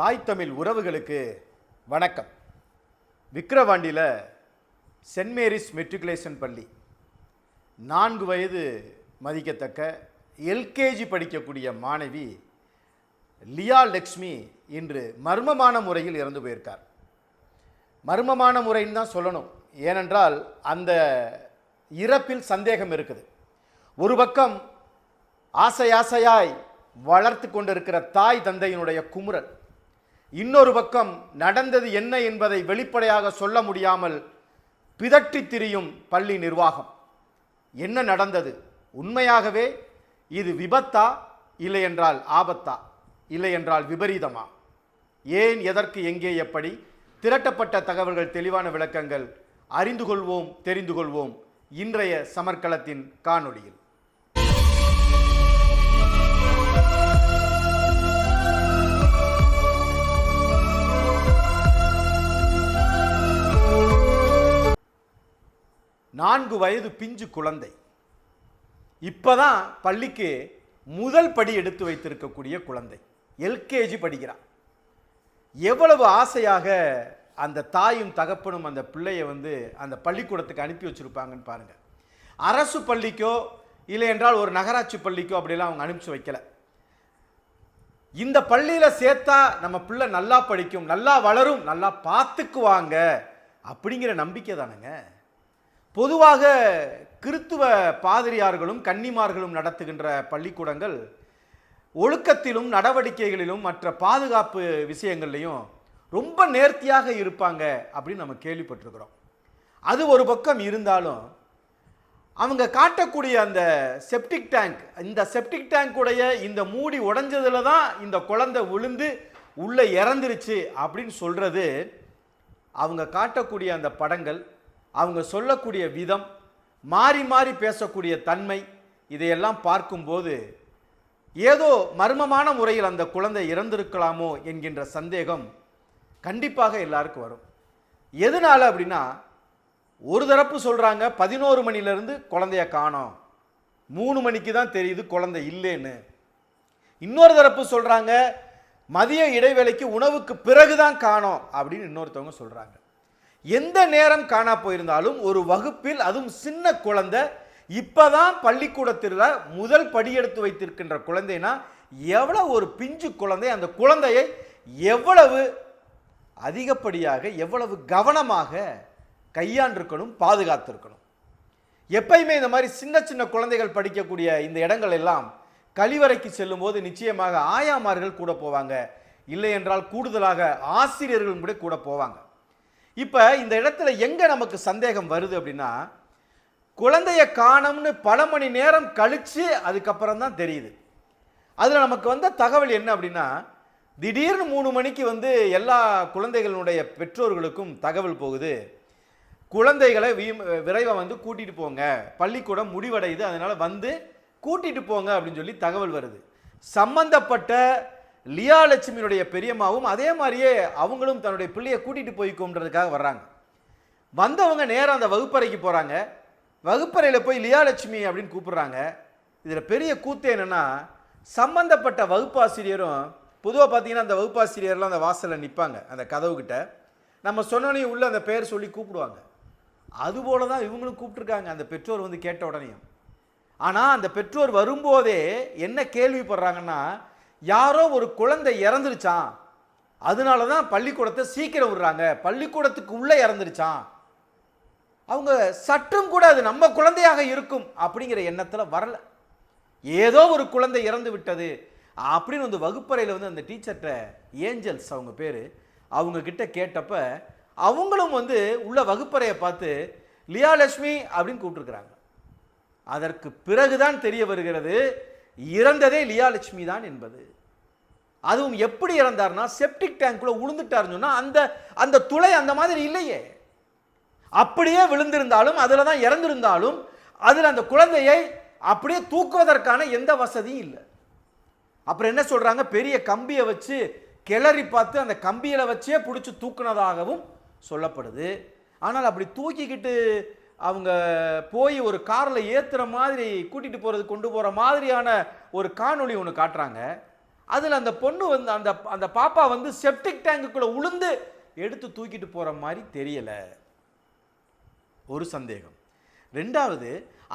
தாய் தமிழ் உறவுகளுக்கு வணக்கம். விக்கிரவாண்டியில் சென்ட் மேரிஸ் மெட்ரிகுலேஷன் பள்ளி. நான்கு வயது மதிக்கத்தக்க எல்கேஜி படிக்கக்கூடிய மாணவி லியா லக்ஷ்மி இன்று மர்மமான முறையில் இறந்து போயிருக்கார். மர்மமான முறைன்னு தான் சொல்லணும். ஏனென்றால் அந்த இறப்பில் சந்தேகம் இருக்குது. ஒரு பக்கம் ஆசை ஆசையாய் வளர்த்து கொண்டிருக்கிற தாய் தந்தையினுடைய குமுறல் இன்னொரு பக்கம் நடந்தது என்ன என்பதை வெளிப்படையாக சொல்ல முடியாமல் பிதற்றித் திரியும் பள்ளி நிர்வாகம். என்ன நடந்தது? உண்மையாகவே இது விபத்தா? இல்லை என்றால் ஆபத்தா? இல்லை என்றால் விபரீதமா? ஏன் எதற்கு எங்கே எப்படி? திரட்டப்பட்ட தகவல்கள் தெளிவான விளக்கங்கள் அறிந்து கொள்வோம் தெரிந்து கொள்வோம். இன்றைய சமர்க்களத்தின் காணொளியில். நான்கு வயது பிஞ்சு குழந்தை. இப்பதான் பள்ளிக்கு முதல் படி எடுத்து வைத்திருக்கக்கூடிய குழந்தை. எல்கேஜி படிக்கிறான் எவ்வளவு ஆசையாக அந்த தாயும் தகப்பனும் அந்த பிள்ளையை வந்து அந்த பள்ளிக்கூடத்துக்கு அனுப்பி வச்சிருப்பாங்கன்னு பாருங்கள் அரசு பள்ளிக்கோ இல்லை என்றால் ஒரு நகராட்சி பள்ளிக்கோ அப்படிலாம் அவங்க அனுப்பிச்சு வைக்கலை. இந்த பள்ளியில் சேர்த்தா நம்ம பிள்ளை நல்லா படிக்கும் நல்லா வளரும் நல்லா பார்த்துக்குவாங்க அப்படிங்கிற நம்பிக்கை தானேங்க. பொதுவாக கிறித்துவ பாதிரியார்களும் கன்னிமார்களும் நடத்துகின்ற பள்ளிக்கூடங்கள் ஒழுக்கத்திலும் நடவடிக்கைகளிலும் மற்ற பாதுகாப்பு விஷயங்கள்லையும் ரொம்ப நேர்த்தியாக இருப்பாங்க அப்படின்னு நம்ம கேள்விப்பட்டிருக்கிறோம். அது ஒரு பக்கம் இருந்தாலும் அவங்க காட்டக்கூடிய அந்த செப்டிக் டேங்க் இந்த செப்டிக் டேங்க்குடைய இந்த மூடி உடஞ்சதுல தான் இந்த குழந்தை விழுந்து உள்ளே இறந்துருச்சு அப்படின்னு சொல்கிறது அவங்க காட்டக்கூடிய அந்த படங்கள் அவங்க சொல்லக்கூடிய விதம் மாறி மாறி பேசக்கூடிய தன்மை இதையெல்லாம் பார்க்கும்போது ஏதோ மர்மமான முறையில் அந்த குழந்தை இறந்திருக்கலாமோ என்கின்ற சந்தேகம் கண்டிப்பாக எல்லாருக்கும் வரும். எதனால் அப்படின்னா ஒரு தரப்பு சொல்கிறாங்க பதினோரு மணிலேருந்து குழந்தைய காணோம். மூணு மணிக்கு தான் தெரியுது குழந்தை இல்லைன்னு. இன்னொரு தரப்பு சொல்கிறாங்க மதிய இடைவேளைக்கு உணவுக்கு பிறகு தான் காணோம் அப்படின்னு இன்னொருத்தவங்க சொல்கிறாங்க எந்த நேரம் காணா போயிருந்தாலும் ஒரு வகுப்பில் அதுவும் சின்ன குழந்தை இப்போதான் பள்ளிக்கூடத்தில் முதல் படியெடுத்து வைத்திருக்கின்ற குழந்தைனா எவ்வளவு ஒரு பிஞ்சு குழந்தை அந்த குழந்தையை எவ்வளவு அதிகப்படியாக எவ்வளவு கவனமாக கையாண்டிருக்கணும் பாதுகாத்திருக்கணும். எப்பயுமே இந்த மாதிரி சின்ன சின்ன குழந்தைகள் படிக்கக்கூடிய இந்த இடங்கள் எல்லாம் கழிவறைக்கு செல்லும்போது நிச்சயமாக ஆயாமார்கள் கூட போவாங்க. இல்லை என்றால் கூடுதலாக ஆசிரியர்களும் கூட கூட போவாங்க. இப்போ இந்த இடத்துல எங்கே நமக்கு சந்தேகம் வருது அப்படின்னா குழந்தைய காணோம்னு பல மணி நேரம் கழித்து அதுக்கப்புறம் தான் தெரியுது. அதில் நமக்கு வந்த தகவல் என்ன அப்படின்னா திடீர்னு மூணு மணிக்கு வந்து எல்லா குழந்தைகளுடைய பெற்றோர்களுக்கும் தகவல் போகுது. குழந்தைகளை வீ- விரைவாக வந்து கூட்டிகிட்டு போங்க. பள்ளிக்கூடம் முடிவடையுது அதனால் வந்து கூட்டிகிட்டு போங்க அப்படின்னு சொல்லி தகவல் வருது. சம்பந்தப்பட்ட லியா லட்சுமியினுடைய பெரியம்மாவும் அதே மாதிரியே அவங்களும் தன்னுடைய பிள்ளையை கூட்டிட்டு போய்க்கோன்றதுக்காக வர்றாங்க. வந்தவங்க நேரம் அந்த வகுப்பறைக்கு போகிறாங்க வகுப்பறையில் போய் லியா லட்சுமி அப்படின்னு கூப்பிடுறாங்க. இதில் பெரிய கூத்து என்னன்னா சம்பந்தப்பட்ட வகுப்பாசிரியரும் பொதுவாக பார்த்தீங்கன்னா அந்த வகுப்பாசிரியர்லாம் அந்த வாசலில் நிற்பாங்க அந்த கதவுக்கிட்ட நம்ம சொன்னோடனே உள்ள அந்த பேர் சொல்லி கூப்பிடுவாங்க. அதுபோல தான் இவங்களும் கூப்பிட்ருக்காங்க அந்த பெற்றோர் வந்து கேட்ட உடனேயும். ஆனால் அந்த பெற்றோர் வரும்போதே என்ன கேள்விப்படுறாங்கன்னா யாரோ ஒரு குழந்தை இறந்துருச்சான் அதனால தான் பள்ளிக்கூடத்தை சீக்கிரம் விடுறாங்க. பள்ளிக்கூடத்துக்கு உள்ளே இறந்துருச்சான் அவங்க சற்றும் கூட அது நம்ம குழந்தையாக இருக்கும் அப்படிங்கிற எண்ணத்தில் வரல. ஏதோ ஒரு குழந்தை இறந்து விட்டது. அப்படின்னு வந்து வகுப்பறையில் வந்து அந்த டீச்சர்கிட்ட ஏஞ்சல்ஸ் அவங்க பேர் அவங்கக்கிட்ட கேட்டப்ப அவங்களும் வந்து உள்ள வகுப்பறையை பார்த்து லியாலட்சுமி அப்படின்னு கூப்பிட்டுருக்குறாங்க. அதற்கு பிறகுதான் தெரிய வருகிறது இறந்ததே லியாலட்சுமி தான் என்பது. அதுவும் எப்படி இறந்தார்னா செப்டிக் டேங்க்குள்ள உளுந்துட்டாருன்னு சொன்னால் அந்த அந்த துளை அந்த மாதிரி இல்லையே. அப்படியே விழுந்திருந்தாலும் அதில் தான் இறந்திருந்தாலும் அதில் அந்த குழந்தையை அப்படியே தூக்குவதற்கான எந்த வசதியும் இல்லை. அப்புறம் என்ன சொல்கிறாங்க பெரிய கம்பியை வச்சு கிளறி பார்த்து அந்த கம்பியில் வச்சே பிடிச்சி தூக்குனதாகவும் சொல்லப்படுது. ஆனால் அப்படி தூக்கிக்கிட்டு அவங்க போய் ஒரு காரில் ஏற்றுற மாதிரி கூட்டிட்டு போகிறது கொண்டு போகிற மாதிரியான ஒரு காணொளி ஒன்று காட்டுறாங்க. அதில் அந்த பொண்ணு வந்து அந்த அந்த பாப்பா வந்து செப்டிக் டேங்குக்குள்ளே உளுந்து எடுத்து தூக்கிட்டு போகிற மாதிரி தெரியலை. ஒரு சந்தேகம். ரெண்டாவது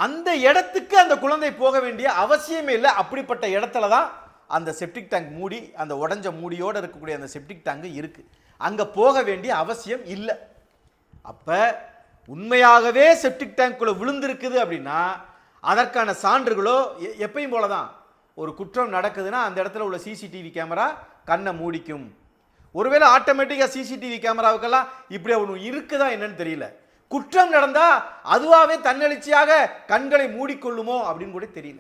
அந்த இடத்துக்கு அந்த குழந்தை போக வேண்டிய அவசியமே இல்லை. அப்படிப்பட்ட இடத்துல தான் அந்த செப்டிக் டேங்க் மூடி அந்த உடஞ்ச மூடியோடு இருக்கக்கூடிய அந்த செப்டிக் டேங்க் இருக்குது அங்கே போக வேண்டிய அவசியம் இல்லை. அப்போ உண்மையாகவே செப்டிக் டேங்க்குள்ளே விழுந்திருக்குது அப்படின்னா அதற்கான சான்றுகளோ எ- எப்பயும் போல தான் ஒரு குற்றம் நடக்குதுன்னா அந்த இடத்துல உள்ள சிசிடிவி கேமரா கண்ணை மூடிக்கும். ஒருவேளை ஆட்டோமேட்டிக்காக சிசிடிவி கேமராவுக்கெல்லாம் இப்படி ஒன்று இருக்குதா என்னன்னு தெரியல. குற்றம் நடந்தால் அதுவாகவே தன்னெழுச்சியாக கண்களை மூடிக்கொள்ளுமோ அப்படின்னு கூட தெரியல.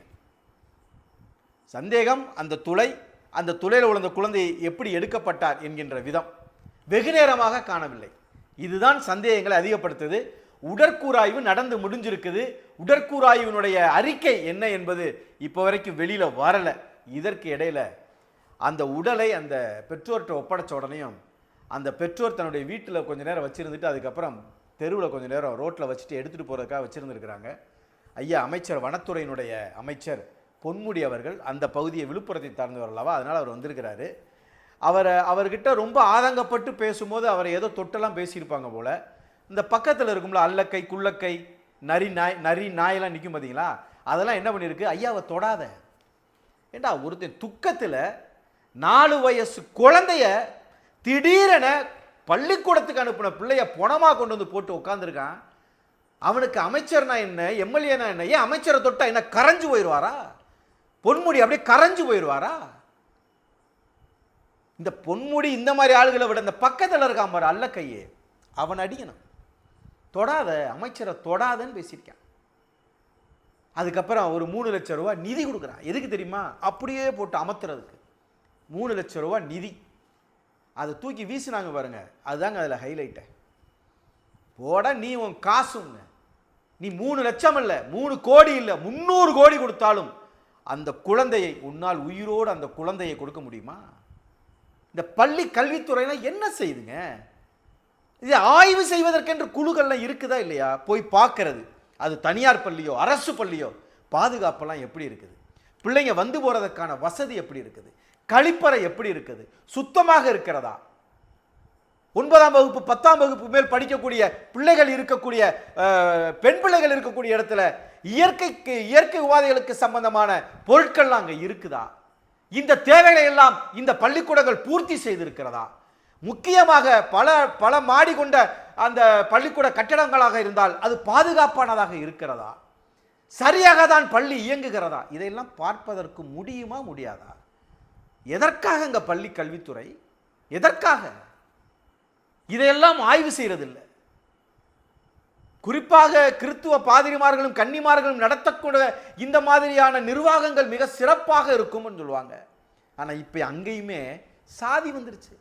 சந்தேகம் அந்த துளை அந்த துளையில் உழந்த குழந்தை எப்படி எடுக்கப்பட்டார் என்கின்ற விதம் வெகு நேரமாக காணவில்லை. இதுதான் சந்தேகங்களை அதிகப்படுத்துது. உடற்கூராய்வு நடந்து முடிஞ்சிருக்குது. உடற்கூராய்வினுடைய அறிக்கை என்ன என்பது இப்போ வரைக்கும் வெளியில் வரலை. இதற்கு இடையில அந்த உடலை அந்த பெற்றோர்கிட்ட ஒப்படைச்ச உடனேயும் அந்த பெற்றோர் தன்னுடைய வீட்டில் கொஞ்ச நேரம் வச்சுருந்துட்டு அதுக்கப்புறம் தெருவில் கொஞ்ச நேரம் ரோட்டில் வச்சுட்டு எடுத்துகிட்டு போகிறதுக்காக வச்சுருந்துருக்குறாங்க. ஐயா அமைச்சர் வனத்துறையினுடைய அமைச்சர் பொன்முடி அவர்கள் அந்த பகுதியை விழுப்புரத்தை சார்ந்தவர் அல்லவா அதனால் அவர் வந்திருக்கிறாரு. அவரை அவர்கிட்ட ரொம்ப ஆதங்கப்பட்டு பேசும்போது அவரை ஏதோ தொட்டெல்லாம் பேசியிருப்பாங்க போல். இந்த பக்கத்தில் இருக்கும்ல அல்லக்கை குள்ளக்கை நரி நாய் நரி நாயெல்லாம் நிற்கும் பார்த்தீங்களா அதெல்லாம் என்ன பண்ணியிருக்கு? ஐயாவை தொடாத. ஏண்டா ஒருத்தன் துக்கத்தில் நாலு வயசு குழந்தைய திடீரென பள்ளிக்கூடத்துக்கு அனுப்பின பிள்ளைய பொணமாக கொண்டு வந்து போட்டு உட்காந்துருக்கான் அவனுக்கு அமைச்சர்னா என்ன? எம்எல்ஏனா என்ன? ஏன் அமைச்சரை தொட்டா என்ன கரைஞ்சு போயிடுவாரா பொன்முடி அப்படியே கரைஞ்சு போயிடுவாரா இந்த பொன்முடி இந்த மாதிரி ஆளுகளை விட இந்த பக்கத்தில் இருக்கான் பாரு அல்ல கையே. அவன் அடிக்கணும். தொடாத அமைச்சரை தொடாதன்னு பேசியிருக்கான். அதுக்கப்புறம் ஒரு மூணு லட்சம் ரூபா நிதி கொடுக்குறான். எதுக்கு தெரியுமா? அப்படியே போட்டு அமர்த்துறதுக்கு மூணு லட்சம் ரூபா நிதி. அதை தூக்கி வீசினாங்க பாருங்க. அதுதாங்க அதில் ஹைலைட்டை போட நீ உன் காசுங்க நீ மூணு லட்சம் இல்லை மூணு கோடி இல்லை முந்நூறு கோடி கொடுத்தாலும் அந்த குழந்தையை உன்னால் உயிரோடு அந்த குழந்தையை கொடுக்க முடியுமா? இந்த பள்ளி கல்வித்துறைனா என்ன செய்யுதுங்க இது ஆய்வு செய்வதற்கென்று குழுக்கள்லாம் இருக்குதா இல்லையா? போய் பார்க்கறது. அது தனியார் பள்ளியோ அரசு பள்ளியோ பாதுகாப்பெல்லாம் எப்படி இருக்குது? பிள்ளைங்க வந்து போகிறதுக்கான வசதி எப்படி இருக்குது? கழிப்பறை எப்படி இருக்குது? சுத்தமாக இருக்கிறதா? ஒன்பதாம் வகுப்பு பத்தாம் வகுப்பு மேல் படிக்கக்கூடிய பிள்ளைகள் இருக்கக்கூடிய பெண் பிள்ளைகள் இருக்கக்கூடிய இடத்துல இயற்கைக்கு இயற்கை உபாதைகளுக்கு சம்பந்தமான பொருட்கள்லாம் அங்கே இருக்குதா? இந்த தேவைகளை எல்லாம் இந்த பள்ளிக்கூடங்கள் பூர்த்தி செய்திருக்கிறதா? முக்கியமாக பல பல மாடி கொண்ட அந்த பள்ளிக்கூட கட்டடங்களாக இருந்தால் அது பாதுகாப்பானதாக இருக்கிறதா? சரியாக தான் பள்ளி இயங்குகிறதா? இதையெல்லாம் பார்ப்பதற்கு முடியுமா முடியாதா? எதற்காக இங்கே பள்ளி கல்வித்துறை? எதற்காக? இதையெல்லாம் ஆய்வு செய்கிறதில்லை குறிப்பாக கிறித்துவ பாதிரிமார்களும் கன்னிமார்களும் நடத்தக்கூட இந்த மாதிரியான நிர்வாகங்கள் மிக சிறப்பாக இருக்கும்னு சொல்லுவாங்க. ஆனால் இப்போ அங்கேயுமே சாதி வந்துருச்சு.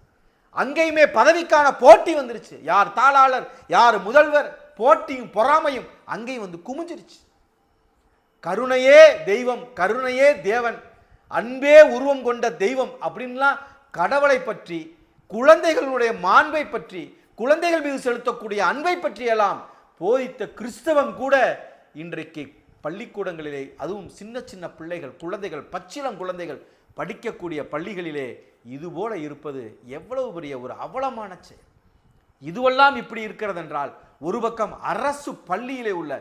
அங்கேயுமே பதவிக்கான போட்டி வந்துருச்சு. யார் தாளாளர் யார் முதல்வர் போட்டியும் பொறாமையும் அங்கேயும் வந்து குமிஞ்சிருச்சு. கருணையே தெய்வம் கருணையே தேவன் அன்பே உருவம் கொண்ட தெய்வம் அப்படின்லாம் கடவுளை பற்றி குழந்தைகளுடைய மாண்பை பற்றி குழந்தைகள் மீது செலுத்தக்கூடிய அன்பை பற்றியெல்லாம் போதித்த கிறிஸ்தவம் கூட இன்றைக்கு பள்ளிக்கூடங்களிலே அதுவும் சின்ன சின்ன பிள்ளைகள் குழந்தைகள் பச்சிளம் குழந்தைகள் படிக்கக்கூடிய பள்ளிகளிலே இதுபோல இருப்பது எவ்வளவு பெரிய ஒரு அவலமான செயல். இதுவெல்லாம் இப்படி இருக்கிறது என்றால் ஒரு பக்கம் அரசு பள்ளியிலே உள்ள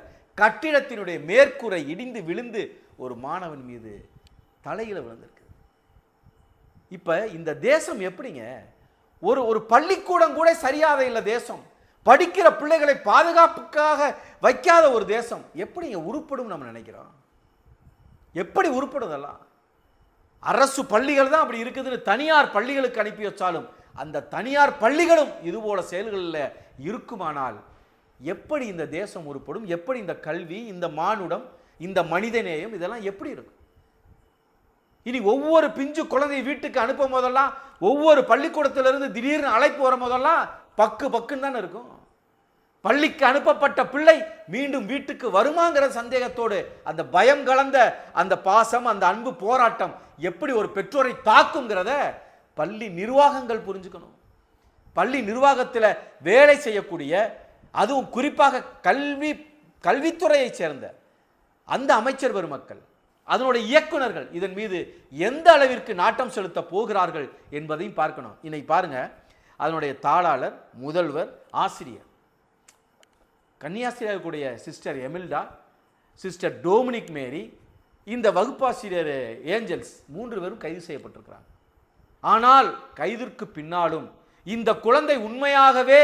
கட்டிடத்தினுடைய மேற்கூரை இடிந்து விழுந்து ஒரு மாணவன் மீது தலையில் விழுந்திருக்கு. இப்போ இந்த தேசம் எப்படிங்க? ஒரு ஒரு பள்ளிக்கூடம் கூட சரியாத இல்லை தேசம். படிக்கிற பிள்ளைகளை பாதுகாப்புக்காக வைக்காத ஒரு தேசம் எப்படி உருப்படும் நம்ம நினைக்கிறோம்? எப்படி உருப்படுதெல்லாம் அரசு பள்ளிகள் தான் அப்படி இருக்குதுன்னு தனியார் பள்ளிகளுக்கு அனுப்பி வச்சாலும் அந்த தனியார் பள்ளிகளும் இதுபோல செயல்களில் இருக்குமானால் எப்படி இந்த தேசம் உருப்படும்? எப்படி இந்த கல்வி இந்த மானுடம் இந்த மனிதநேயம் இதெல்லாம் எப்படி இருக்கும்? இனி ஒவ்வொரு பிஞ்சு குழந்தை வீட்டுக்கு அனுப்பும் போதெல்லாம் ஒவ்வொரு பள்ளிக்கூடத்திலிருந்து திடீர்னு அழைப்பு வரும் போதெல்லாம் பக்கு பக்குன்னு தானே இருக்கும். பள்ளிக்கு அனுப்பப்பட்ட பிள்ளை மீண்டும் வீட்டுக்கு வருமாங்கிற சந்தேகத்தோடு அந்த பயம் கலந்த அந்த பாசம் அந்த அன்பு போராட்டம் எப்படி ஒரு பெற்றோரை தாக்குங்கிறத பள்ளி நிர்வாகங்கள் புரிஞ்சுக்கணும். பள்ளி நிர்வாகத்தில் வேலை செய்யக்கூடிய அதுவும் குறிப்பாக கல்வி கல்வித்துறையைச் சேர்ந்த அந்த அமைச்சர் பெருமக்கள் அதனுடைய இயக்குனர்கள் இதன் மீது எந்த அளவிற்கு நாட்டம் செலுத்த போகிறார்கள் என்பதையும் பார்க்கணும். இன்னைக்கு பாருங்கள் அதனுடைய தாளாளர் முதல்வர் ஆசிரியர். கன்னியாஸ்திரியாக கூடிய sister Emilda sister Dominic Mary இந்த வகுப்பாசிரியர் ஏஞ்சல்ஸ் மூன்று பேரும் கைது செய்யப்பட்டிருக்கிறாங்க. ஆனால் கைதிற்கு பின்னாலும் இந்த குழந்தை உண்மையாகவே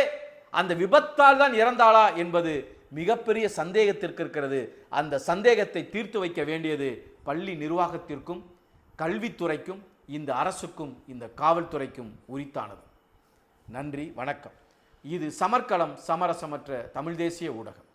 அந்த விபத்தால் தான் இறந்தாளா என்பது மிகப்பெரிய சந்தேகத்திற்கு இருக்கிறது. அந்த சந்தேகத்தை தீர்த்து வைக்க வேண்டியது பள்ளி நிர்வாகத்திற்கும் கல்வித்துறைக்கும் இந்த அரசுக்கும் இந்த காவல்துறைக்கும் உரித்தானது. நன்றி வணக்கம். இது சமர்க்களம் சமரசமற்ற தமிழ் தேசிய ஊடகம்.